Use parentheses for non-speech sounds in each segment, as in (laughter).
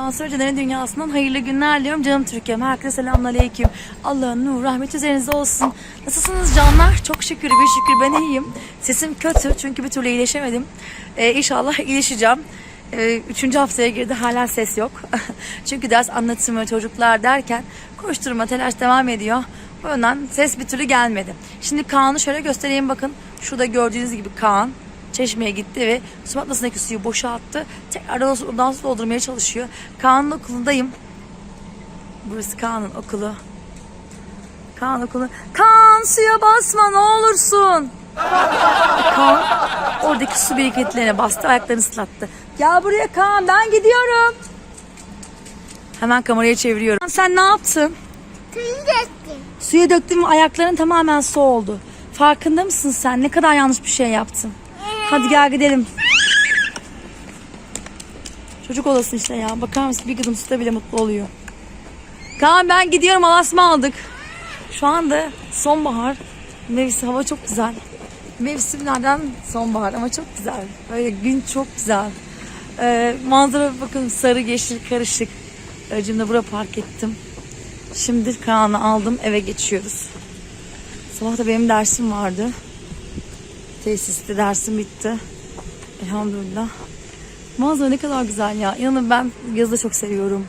Cansu Hocaların Dünyası'ndan hayırlı günler diliyorum. Canım Türkiye'm. Herkese selamünaleyküm. Allah'ın nur, rahmet üzerinize olsun. Nasılsınız canlar? Çok şükür, bir şükür ben iyiyim. Sesim kötü çünkü bir türlü iyileşemedim. Ee, inşallah iyileşeceğim. Ee, üçüncü haftaya girdi hala ses yok. (laughs) çünkü ders anlatımı, çocuklar derken koşturma, telaş devam ediyor. O yüzden ses bir türlü gelmedi. Şimdi Kaan'ı şöyle göstereyim bakın. Şurada gördüğünüz gibi Kaan çeşmeye gitti ve su makinesindeki suyu boşalttı. Tekrardan su- ondan su doldurmaya çalışıyor. Kaan'ın okulundayım. Burası Kaan'ın okulu. Kaan okulu. Kaan suya basma ne olursun. (laughs) Kaan oradaki su birikintlerine bastı ayaklarını ıslattı. Gel buraya Kaan ben gidiyorum. Hemen kamerayı çeviriyorum. Sen ne yaptın? Kıyacaktım. Suya döktüm ayakların tamamen su oldu. Farkında mısın sen? Ne kadar yanlış bir şey yaptın. Hadi gel gidelim. Çocuk odası işte ya. Bakar mısın bir gıdım suda bile mutlu oluyor. Kaan ben gidiyorum alasma aldık. Şu anda sonbahar. Mevsim hava çok güzel. Mevsimlerden sonbahar ama çok güzel. Böyle gün çok güzel. Ee, manzara bakın sarı yeşil karışık. Aracımda bura park ettim. Şimdi Kaan'ı aldım eve geçiyoruz. Sabah da benim dersim vardı. Tesiste dersim bitti. Elhamdülillah. Manzara ne kadar güzel ya. İnanın ben yazı da çok seviyorum.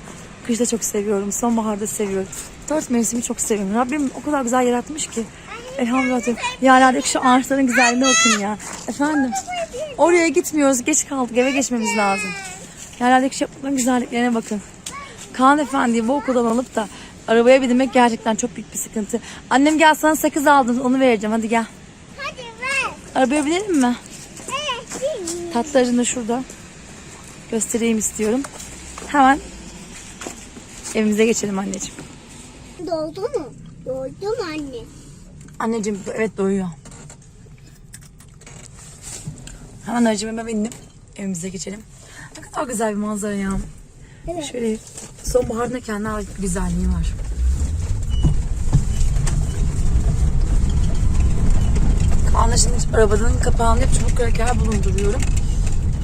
Kışı da çok seviyorum. Sonbaharda seviyorum. Dört mevsimi çok seviyorum. Rabbim o kadar güzel yaratmış ki. Elhamdülillah. Yerlerdeki şu ağaçların güzelliğine bakın ya. Efendim. Oraya gitmiyoruz. Geç kaldık. Eve geçmemiz lazım. Yerlerdeki şu yapıların güzelliklerine bakın. Kaan Efendi'yi bu okuldan alıp da arabaya binmek gerçekten çok büyük bir sıkıntı. Annem gel sana sakız aldım onu vereceğim hadi gel. Arabaya binelim mi? Evet. şimdi. Tatlı aracını da şurada göstereyim istiyorum. Hemen evimize geçelim anneciğim. Doldu mu? Doldu mu anne? Anneciğim evet doyuyor. Hemen aracıma bindim. Evimize geçelim. Ne kadar güzel bir manzara ya. Evet. Şöyle kendine ait bir güzelliği var. Kaan'la şimdi arabanın kapağında hep çubuk kraker bulunduruyorum.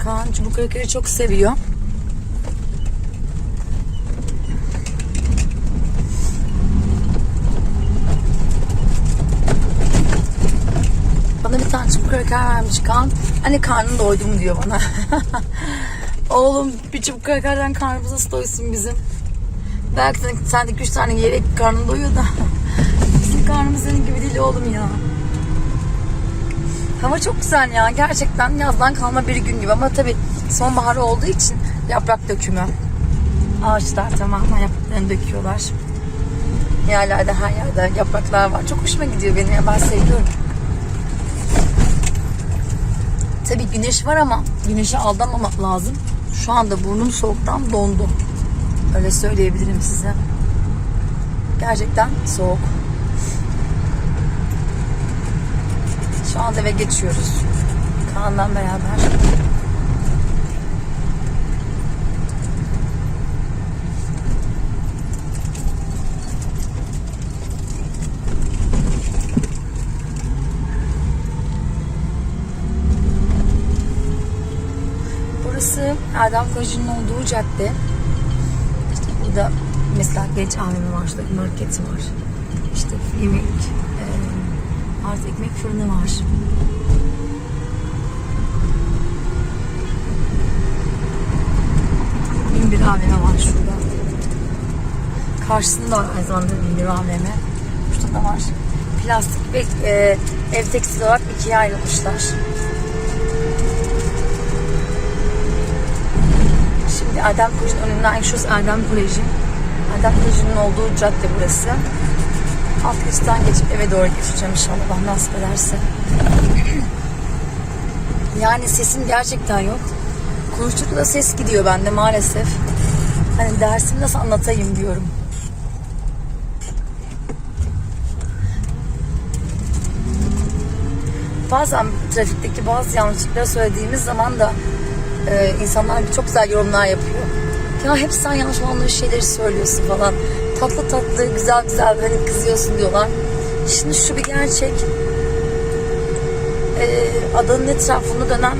Kaan çubuk krakeri çok seviyor. Bana bir tane çubuk kraker vermiş Kaan. Hani karnın doydu mu diyor bana. (laughs) Oğlum bir çubuk krakerden karnımız nasıl doysun bizim? Belki sen, sen de üç tane yiyerek karnın doyuyor da. (laughs) Bizim karnımız senin gibi değil oğlum ya. Hava çok güzel ya. Gerçekten yazdan kalma bir gün gibi. Ama tabii sonbahar olduğu için yaprak dökümü. Ağaçlar tamamen yapraklarını döküyorlar. Yerlerde her yerde yapraklar var. Çok hoşuma gidiyor benim ya. Ben seviyorum. Tabii güneş var ama güneşe aldanmamak lazım. Şu anda burnum soğuktan dondu. Öyle söyleyebilirim size. Gerçekten soğuk. Şu anda eve geçiyoruz. Kaan'la beraber. Burası Erdem Koleji'nin olduğu cadde. İşte burada mesela genç AVM var, bir market var. İşte yemek, artı ekmek fırını var. Bin bir AVM var şurada. Karşısında aynı zamanda bin bir AVM. Şurada da var. Plastik ve e, ev tekstil olarak ikiye ayrılmışlar. Şimdi Erdem Koleji'nin önünden şurası Erdem Koleji. Erdem Koleji'nin olduğu cadde burası. Alt geçitten geçip eve doğru geçeceğim inşallah Allah nasip ederse. (clears throat) Yani sesim gerçekten yok. Konuştukça ses gidiyor bende maalesef. Hani dersimi nasıl anlatayım diyorum. Bazen trafikteki bazı yanlışlıkları söylediğimiz zaman da e, insanlar çok güzel yorumlar yapıyor. Ya hep sen yanlış olan şeyleri söylüyorsun falan. Tatlı tatlı, güzel güzel hani kızıyorsun diyorlar. Şimdi şu bir gerçek. E, adanın etrafında dönen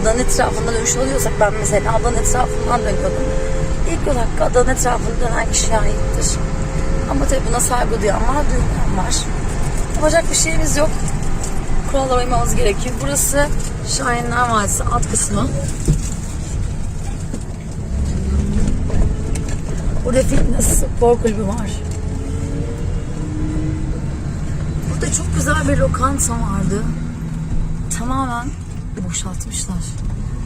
adanın etrafında dönüş oluyorsak ben mesela adanın etrafından dönüyordum. İlk olarak adanın etrafında dönen kişiye aittir. Ama tabii buna saygı duyan var, duymayan var. Yapacak bir şeyimiz yok. Kurallara uymamız gerekiyor. Burası Şahinler Vadisi alt kısmı. Burada fitness spor kulübü var. Burada çok güzel bir lokanta vardı. Tamamen boşaltmışlar.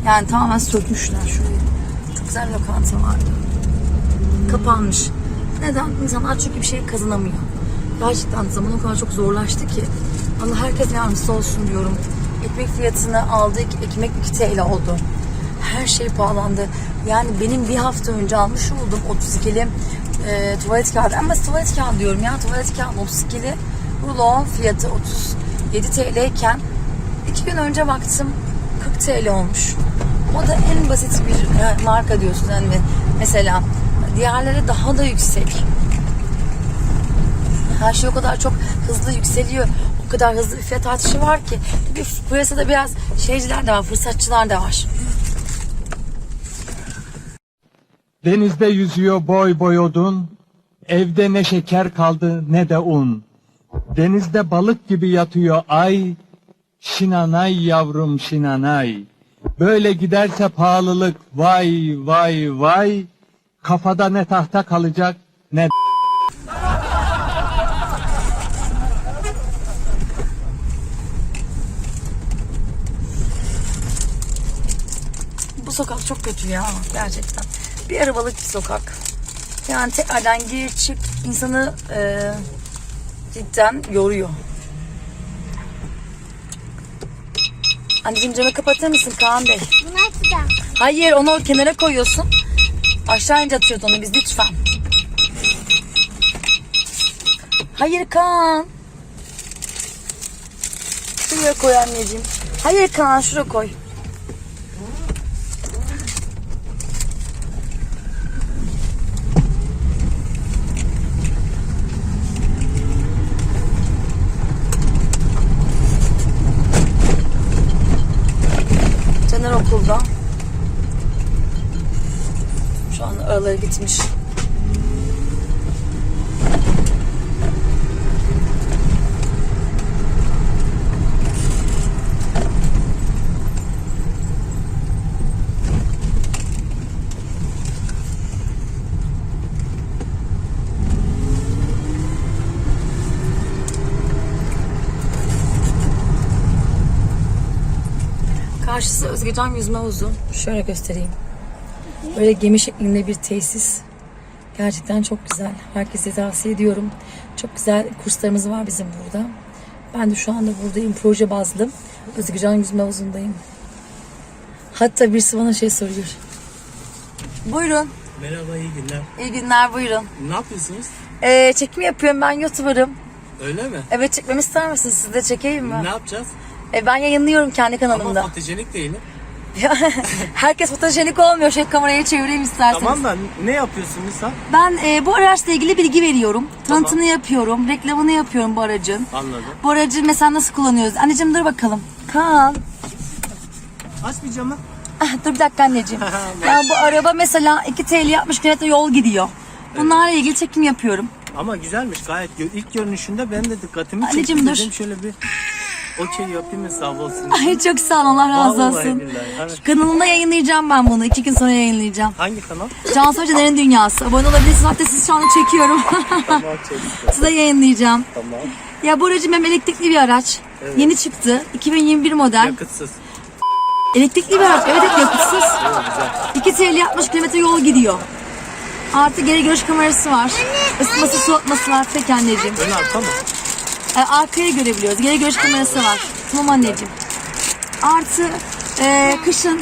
Yani tamamen sökmüşler şurayı. Çok güzel bir lokanta vardı. Kapanmış. Neden? İnsanlar çünkü bir şey kazanamıyor. Gerçekten zaman o kadar çok zorlaştı ki. Allah herkes yardımcısı olsun diyorum. Ekmek fiyatını aldık. Ekmek 2 TL oldu. Her şey pahalandı. Yani benim bir hafta önce almış olduğum 32'li e, tuvalet kağıdı. Ama tuvalet kağıdı diyorum ya. Tuvalet kağıdı 32'li rulo fiyatı 37 TL iken iki gün önce baktım 40 TL olmuş. O da en basit bir e, marka diyorsun yani mesela diğerleri daha da yüksek. Her şey o kadar çok hızlı yükseliyor. O kadar hızlı bir fiyat artışı var ki. Piyasada biraz şeyciler de var, fırsatçılar da var. Denizde yüzüyor boy boy odun, evde ne şeker kaldı ne de un. Denizde balık gibi yatıyor ay, şinanay yavrum şinanay. Böyle giderse pahalılık vay vay vay, kafada ne tahta kalacak ne Bu sokak çok kötü ya gerçekten. Bir arabalık bir sokak. Yani tekrardan gir çık insanı e, cidden yoruyor. Anneciğim camı kapatır mısın Kaan Bey? Bu nasıl da? Hayır onu o kenara koyuyorsun. Aşağı ince atıyoruz onu biz lütfen. Hayır Kaan. Şuraya koy anneciğim. Hayır Kaan şuraya koy. Okulda. Şu an araları gitmiş. Karşısı Özgecan Yüzme Havuzu. Şöyle göstereyim. Böyle gemi şeklinde bir tesis. Gerçekten çok güzel. Herkese tavsiye ediyorum. Çok güzel kurslarımız var bizim burada. Ben de şu anda buradayım. Proje bazlı. Özgecan Yüzme Havuzu'ndayım. Hatta birisi bana şey soruyor. Buyurun. Merhaba, iyi günler. İyi günler buyurun. Ne yapıyorsunuz? Ee, çekim yapıyorum ben YouTuber'ım. Öyle mi? Evet çekmemi ister misiniz? Siz de çekeyim mi? Ne yapacağız? Ee, ben yayınlıyorum kendi Ama kanalımda. fotojenik değilim. (laughs) Herkes fotojenik olmuyor. Şey kamerayı çevireyim isterseniz. Tamam da ne yapıyorsunuz sen? Ben e, bu araçla ilgili bilgi veriyorum. Tanıtımını yapıyorum. Reklamını yapıyorum bu aracın. Anladım. Bu aracı mesela nasıl kullanıyoruz? Anneciğim dur bakalım. Kaan. Açmayacağım mı? Ah, dur bir dakika anneciğim. (laughs) ya bu araba mesela 2 TL 60 kilometre yol gidiyor. Bunlarla ilgili çekim yapıyorum. Ama güzelmiş gayet. İlk görünüşünde benim de dikkatimi çekti. Anneciğim, dur. Dedim şöyle bir okey yapayım mı sağ olsun. Ay çok sağ ol Allah razı Vallahi olsun. billahi. Kanalımda yayınlayacağım ben bunu. iki gün sonra yayınlayacağım. Hangi kanal? Cansu Hocaların Dünyası. Abone olabilirsiniz. Hatta siz şu anda çekiyorum. tamam çekti. Size yayınlayacağım. Tamam. Ya bu aracım benim elektrikli bir araç. Yeni çıktı. 2021 model. Yakıtsız. Elektrikli bir araç. Evet evet yakıtsız. Oo, güzel. 2 TL 60 kilometre yol gidiyor. Artı geri görüş kamerası var. Isıtması soğutması var. Peki anneciğim. Ön arka mı? E, arkayı görebiliyoruz. Geri görüş kamerası var. Tamam anneciğim. Artı e, kışın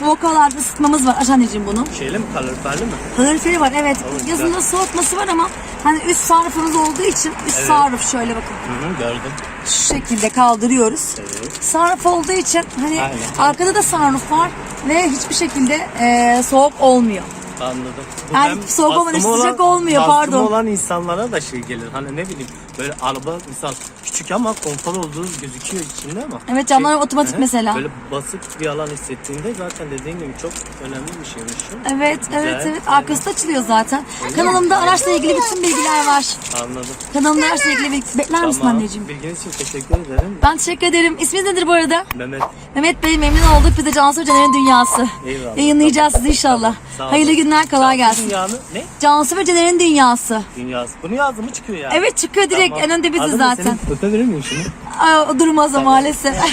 vokalarda ısıtmamız var. Aç anneciğim bunu. Şeyli mi kaloriferli mi? Kaloriferi var evet. güzel. Yazında soğutması var ama hani üst sarrafımız olduğu için üst sarraf şöyle bakın. Hı hı gördüm. Şu şekilde kaldırıyoruz. Evet. Sarraf olduğu için hani Aynen. arkada da sarraf var ve hiçbir şekilde e, soğuk olmuyor. Anladım. Bu Yani soğuk olmadan sıcak olmuyor, pardon. olan insanlara da şey gelir. Hani ne bileyim böyle araba misal küçük ama konfor olduğu gözüküyor içinde ama. Evet, camlar otomatik Hı mesela. Böyle basık bir alan hissettiğinde zaten dediğin gibi çok önemli bir şeymiş şu. Evet, evet, Güzel. evet. Arkası da açılıyor zaten. Kanalımda araçla ilgili bütün bilgiler var. Anladım. Kanalımda araçla ilgili bilgi... Bekler misin Tamam. anneciğim? Bilginiz için teşekkür ederim. Ben teşekkür ederim. İsminiz nedir bu arada? Mehmet Mehmet Bey memnun olduk. Bir de Cansu Caner'in Dünyası. Eyvallah. Yayınlayacağız sizi inşallah. Olun. Hayırlı günler, kolay gelsin. Dünyanın ne? Cansu ve Caner'in Dünyası. Dünyası. Bunu yazdı mı çıkıyor yani? Evet çıkıyor direkt. En önde biziz Adını zaten. senin öpebilir miyim şimdi? Aa, durmaz o maalesef. (laughs)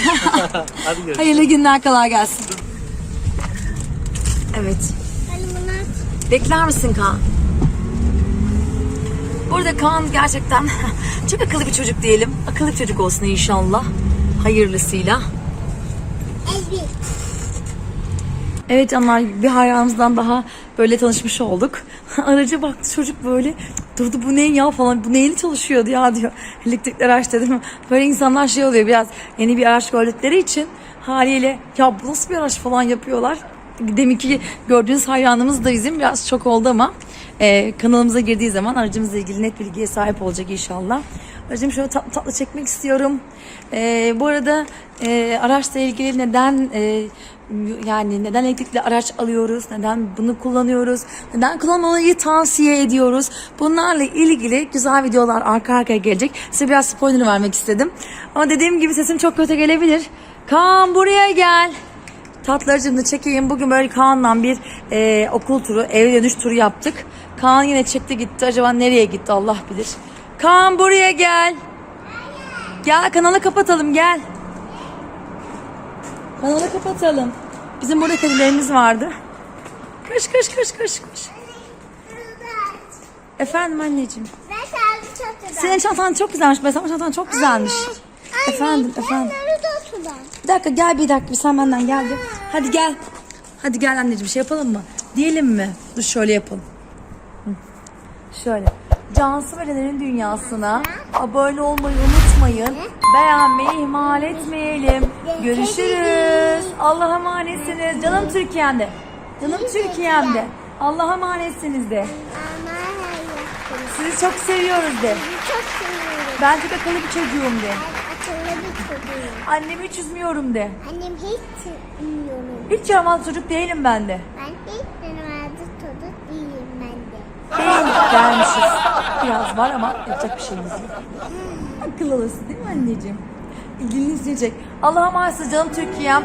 Hadi görüşürüz. Hayırlı günler, kolay gelsin. Evet. Bekler misin Kaan? Burada Kaan gerçekten (laughs) çok akıllı bir çocuk diyelim. Akıllı bir çocuk olsun inşallah. Hayırlısıyla. elbit. Evet canlar bir hayranımızdan daha böyle tanışmış olduk. (laughs) Araca baktı çocuk böyle durdu bu ne ya falan bu neyle çalışıyordu ya diyor. Elektrikli araç dedim. Böyle insanlar şey oluyor biraz yeni bir araç gördükleri için haliyle ya bu nasıl bir araç falan yapıyorlar. Deminki gördüğünüz hayranımız da bizim biraz çok oldu ama e, kanalımıza girdiği zaman aracımızla ilgili net bilgiye sahip olacak inşallah. Aracımı şöyle tatlı tatlı çekmek istiyorum. E, bu arada e, araçla ilgili neden e, yani neden elektrikli araç alıyoruz, neden bunu kullanıyoruz, neden kullanmayı tavsiye ediyoruz. Bunlarla ilgili güzel videolar arka arkaya gelecek. Size biraz spoiler vermek istedim. Ama dediğim gibi sesim çok kötü gelebilir. Kaan buraya gel. Tatlıcığım da çekeyim. Bugün böyle Kaan'la bir e, okul turu, eve dönüş turu yaptık. Kaan yine çekti gitti. Acaba nereye gitti Allah bilir. Kaan buraya gel. Gel kanalı kapatalım gel. Kanalı kapatalım. Bizim burada kedilerimiz vardı. Koş koş koş koş koş. Efendim anneciğim. Ben çok güzel. Senin çantan çok güzelmiş. Mesela çantan çok güzelmiş. Anne, Efendim ben efendim. Bir dakika gel bir dakika bir sen benden gel. gel. Hadi gel. Hadi gel anneciğim şey yapalım mı? Diyelim mi? Dur şöyle yapalım. Şöyle. Cansı Verenlerin dünyasına abone olmayı unutmayın. Beğenmeyi ihmal etmeyelim. Görüşürüz. Allah'a emanetsiniz. Canım Türkiye'mde. Canım Türkiye'mde. Allah'a emanetsiniz de. Sizi çok seviyoruz de. Ben çok akıllı bir çocuğum de. Ben akıllı bir çocuğum. Annemi hiç üzmüyorum de. Annem hiç sevmiyorum. Hiç yaramaz çocuk değilim ben de. Ben hiç denemezdi çocuk değilim ben de. Değil dermişiz. Biraz var ama yapacak bir şeyimiz yok. Akıl alırsın değil mi anneciğim? İlginizi çek. Allah'a emanet canım Türkiye'm.